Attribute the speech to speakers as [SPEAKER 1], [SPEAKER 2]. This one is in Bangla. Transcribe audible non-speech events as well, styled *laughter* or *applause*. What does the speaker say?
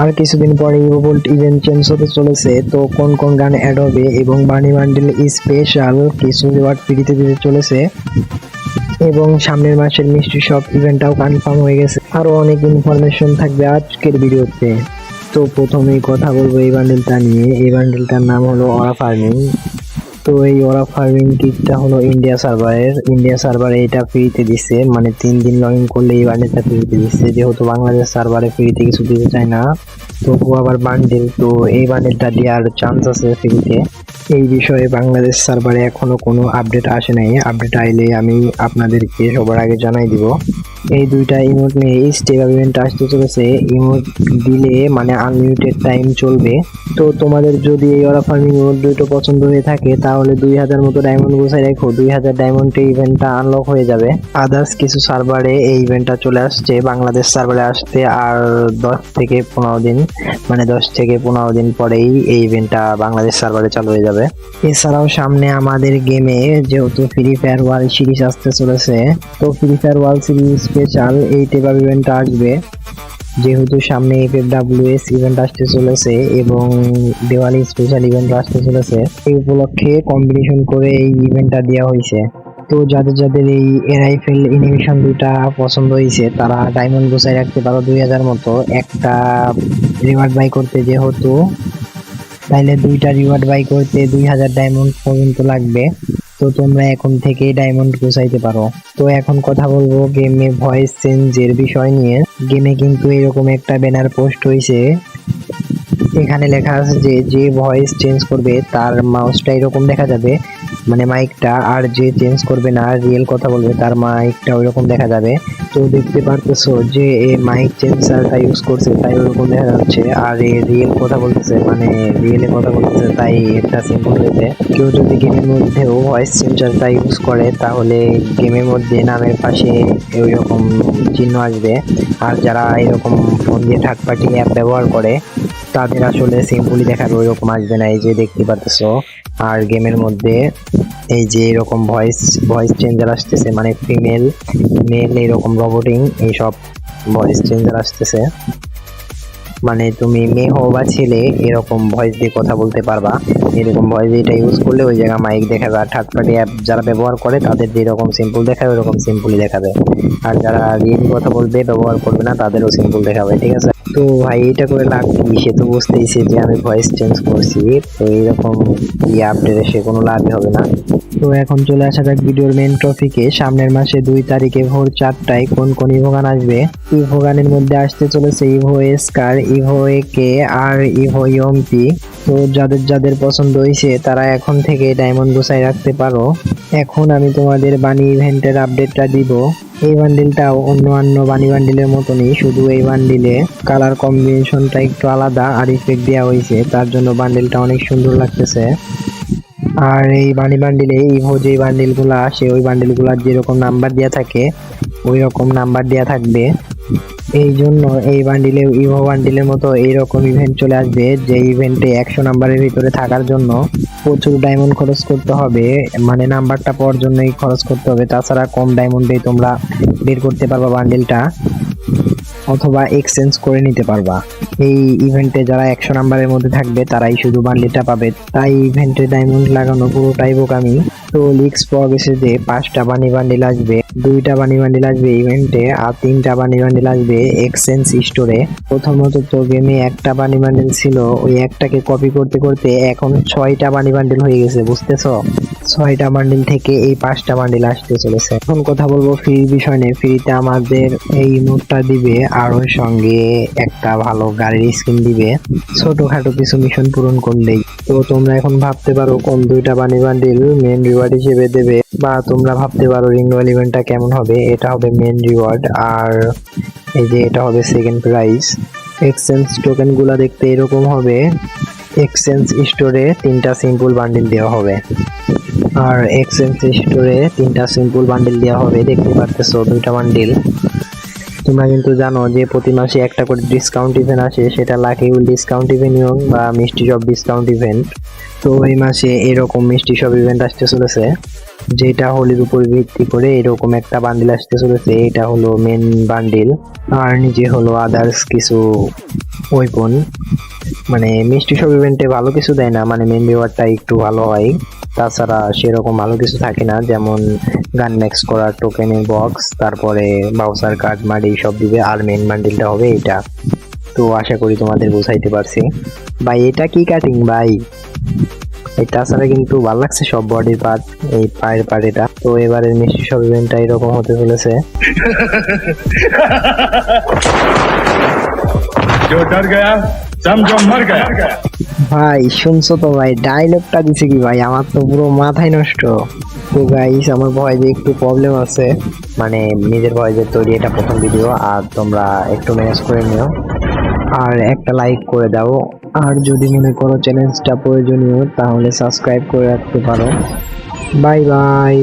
[SPEAKER 1] আর কিছুদিন পরে ইভোল্ট ইভেন্ট চেঞ্জ হতে চলেছে। তো কোন কোন গান অ্যাড হবে এবং বানি বান্ডেল স্পেশাল কিছু রিওয়ার্ড ফ্রিতে দিতে চলেছে। এবং সামনের মাসের মিষ্টি সব ইভেন্টটাও কনফার্ম হয়ে গেছে। আরও অনেক ইনফরমেশন থাকবে আজকের ভিডিওতে। তো প্রথমেই কথা বলব এই বান্ডেলটা নিয়ে। এই বান্ডেলটার নাম হলো অরা ফার্মিং তো এই ওরা ফার্মিং কিটটা হলো ইন্ডিয়া সার্ভারের ইন্ডিয়া সার্ভারে এটা ফ্রিতে দিচ্ছে মানে তিন দিন লগ ইন করলে এই বান্ডেলটা ফ্রিতে দিচ্ছে যেহেতু বাংলাদেশ সার্ভারে ফ্রিতে কিছু দিতে চায় না তবু আবার বান্ডেল। তো এই বান্ডেলটা দেওয়ার চান্স আছে ফ্রিতে এই বিষয়ে বাংলাদেশ সার্ভারে এখনও কোনো আপডেট আসে নাই। আপডেট আইলে আমি আপনাদেরকে সবার আগে জানাই দিব। এই দুইটা ইমোট নিয়ে স্টেপ ইভেন্ট আসতে চলেছে। ইমোট দিলে মানে আনলিমিটেড টাইম চলবে। তো তোমাদের যদি এই অরা ফার্মিং ইমোট দুটো পছন্দ হয়ে থাকে, তাহলে দুই হাজার মতো ডায়মন্ড বসাই রাখো। দুই হাজার ডায়মন্ডে ইভেন্টটা আনলক হয়ে যাবে। আদার্স কিছু সার্ভারে এই ইভেন্টটা চলে আসছে। বাংলাদেশ সার্ভারে আসতে আর দশ থেকে পনেরো দিন মানে দশ থেকে পনেরো দিন পরেই এই ইভেন্টটা বাংলাদেশ সার্ভারে চালু হয়ে যাবে। এছাড়াও সামনে আমাদের গেমে যেহেতু ফ্রি ফায়ার ওয়ার্ল্ড সিরিজ আসতে চলেছে, তো free fire world series special এই টেবা ইভেন্টটা আসবে। যেহেতু সামনে এফএফডাব্লিউএস ইভেন্ট আসতে চলেছে এবং দিওয়ালি স্পেশাল ইভেন্ট আসতে চলেছে, এই উপলক্ষে কম্বিনেশন করে এই ইভেন্টটা দেওয়া হয়েছে। তো যাদের যাদের এই রাইফেল অ্যানিমেশন দুটা পছন্দ হয়েছে, তারা ডায়মন্ড গোছাই রাখতে পারো দুই হাজার মতো। একটা রিওয়ার্ড বাই করতে যেহেতু, তাইলে দুইটা রিওয়ার্ড বাই করতে দুই হাজার ডায়মন্ড পর্যন্ত লাগবে। তো তোমরা এখন থেকে ডায়মন্ড গোছাইতে পারো। তো এখন কথা বলব গেমে ভয়েস চেঞ্জের বিষয় নিয়ে। গেমে কিন্তু এরকম একটা ব্যানার পোস্ট হয়েছে এখানে লেখা আছে যে যে ভয়েস চেঞ্জ করবে, তার মাউসটা এরকম দেখা যাবে। মানে মাইকটা আর যে চেঞ্জ করবে না রিয়েল কথা বলবে, তার মাইকটা ওইরকম দেখা যাবে। তো দেখতে পারতেছো যে, এ মাইক চেঞ্জারটা ইউজ করছে, তাই ওরকম দেখা যাচ্ছে। আর এ রিয়েল কথা বলতেছে মানে রিয়েলে কথা বলতেছে, তাই এটা সিম্পল হয়েছে কেউ যদি গেমের মধ্যেও ভয়েস চেঞ্জারটা ইউজ করে, তাহলে গেমের মধ্যে নামের পাশে ওইরকম চিহ্ন আসবে। আর যারা এরকম ফোন দিয়ে থার্ড পার্টি অ্যাপ ব্যবহার করে তাদের আসলে সিম্পলি দেখাবে, ওইরকম আসবে না। এই যে দেখতে পাচ্তেছো আর গেমের মধ্যে এই যে এরকম ভয়েস ভয়েস চেঞ্জার আসতেছে মানে ফিমেল মেল এরকম রবোটিং এইসব ভয়েস চেঞ্জার আসতেছে। মানে তুমি মেয়ে হও বা ছেলে, এরকম ভয়েস দিয়ে কথা বলতে পারবা। এরকম ভয়েস এটা ইউজ করলে ওই জায়গায় মাইক দেখাবে আর থার্ড পার্টি অ্যাপ যারা ব্যবহার করে, তাদের যেরকম সিম্পল দেখাবে, ওরকম সিম্পলই দেখাবে। আর যারা রিয়েল কথা বলবে, ব্যবহার করবে না, তাদেরও সিম্পল দেখাবে, ঠিক আছে? তো ভাই, এটা করে লাভ কি? সে তো বুঝতেইছে যে আমি ভয়েস চেঞ্জ করছি। তো এইরকম ইয়ে আপডেট এসে কোনো লাভই হবে না। তো এখন চলে আসা যাক ভিডিওর মেন টপিকে সামনের মাসে দুই তারিখে ভোর চারটায় কোন কোন ইভো গান আসবে? ইভো গানের মধ্যে আসতে চলেছে evo SCAR, evo A K R evo UMP. তো যাদের যাদের পছন্দ হয়েছে তারা এখন থেকে ডায়মন্ড গোছাই রাখতে পারো। এখন আমি তোমাদের বানি ইভেন্টের আপডেটটা দিব। এই বান্ডিলটাও অন্য অন্য বানি বান্ডিলের মতনই, শুধু এই বান্ডিলে কালার কম্বিনেশনটা একটু আলাদা আর ইফেক্ট দেওয়া হয়েছে, তার জন্য বান্ডিলটা অনেক সুন্দর লাগতেছে। আর এই বানি বান্ডিলে ইভো যে বান্ডিলগুলো আসে, ওই বান্ডিলগুলোর যেরকম নাম্বার দেওয়া থাকে, ওই রকম নাম্বার দেওয়া থাকবে। এই জন্য এই বান্ডিলে ইভো বান্ডিলের মতো এইরকম ইভেন্ট চলে আসবে, যে ইভেন্টে একশো নাম্বারের ভিতরে থাকার জন্য প্রচুর ডায়মন্ড খরচ করতে হবে মানে নাম্বারটা পাওয়ার জন্যই খরচ করতে হবে। তাছাড়া কম ডায়মন্ডেই তোমরা বের করতে পারবা বান্ডিলটা অথবা এক্সচেঞ্জ করে নিতে পারবা। এই ইভেন্টে যারা একশো নাম্বারের মধ্যে থাকবে, তারাই শুধু বান্ডিলটা পাবে। তাই ইভেন্টে ডায়মন্ড লাগানো পুরোটাই বোকামি। তো লিক্স পাওয়া গেছে যে পাঁচটা বানি বান্ডিল আসবে দুইটা বানি বান্ডিল আসবে ইভেন্টে আর তিনটা বানি বান্ডিল আসবে এক্সচেঞ্জ স্টোরে প্রথমত তো গেমে একটা বানি বান্ডিল ছিল, ওই একটাকে কপি করতে করতে এখন ছয়টা বানি বান্ডিল হয়ে গেছে, বুঝতেছো? ছয়টা বান্ডিল থেকে এই পাঁচটা বান্ডিল আসতে চলেছে। এখন কথা বলব ফ্রির বিষয় নিয়ে। ফ্রিতে আমাদের এই নোটটা দিবে আর ওর সঙ্গে একটা ভালো গাড়ির স্কিন দিবে। ছোটখাটো কিছু মিশন পূরণ করলেই। তো তোমরা এখন ভাবতে পারো কোন দুইটা বানি বান্ডিল মেন রিওয়ার্ড হিসেবে দেবে, বা তোমরা ভাবতে পারো রিং রিঙ্গল ইভেন্টটা কেমন হবে, এটা হবে মেন রিওয়ার্ড আর এই যে এটা হবে সেকেন্ড প্রাইজ এক্সচেঞ্জ টোকেনগুলা দেখতে এরকম হবে এক্সচেঞ্জ স্টোরে তিনটা সিম্পল বান্ডিল দেওয়া হবে। আর এক্সচেঞ্জ স্টোরে তিনটা সিম্পল বান্ডিল দেওয়া হবে, দেখতে পারতেছো দুইটা বান্ডিল তোমরা কিন্তু জানো যে প্রতি মাসে একটা করে ডিসকাউন্ট ইভেন্ট আসে, সেটা লাকি উইল ডিসকাউন্ট ইভেন্ট বা মিষ্টি সব ডিসকাউন্ট ইভেন্ট তো এই মাসে এরকম মিষ্টি সব ইভেন্ট আসতে চলেছে। যেটা হোলির উপর ভিত্তি করে এরকম একটা বান্ডিল আসতে চলেছে। এটা হলো মেন বান্ডিল আর নিচে হলো আদার্স কিছু ওয়েপন মানে মিষ্টি সব ইভেন্টে ভালো কিছু দেয় না। মানে মেন রিওয়ার্ডটা একটু ভালো হয়। তাছাড়া সেরকম ভালো কিছু থাকে না। যেমন গান ম্যাক্স করার টোকেনের বক্স তারপরে বাউসার কার্ড মার্ড এইসব দিবে। আর মেন বান্ডিলটা হবে এটা। তো আশা করি তোমাদের বোঝাইতে পারছি। ভাই, এটা কি কাটিং ভাই? তাছাড়া কিন্তু ভালো লাগছে সব বডি পার্ট এই পায়ের পার্ট তো এবারের মিষ্টি সব ইভেন্টটা এরকম হতে চলেছে। *laughs* ভাই শুনছো তো ভাই ডায়লগটা দিছে কি ভাই? আমার তো পুরো মাথায় নষ্ট। তো গাইস আমার ভয়েসে একটু প্রবলেম আছে। মানে নিজের ভয়েসে তৈরি এটা প্রথম ভিডিও আর তোমরা একটু ম্যানেজ করে নিও। আর একটা লাইক করে দাও। আর যদি মনে করো চ্যালেঞ্জটা প্রয়োজনীয় তাহলে সাবস্ক্রাইব করে রাখতে পারো। Bye bye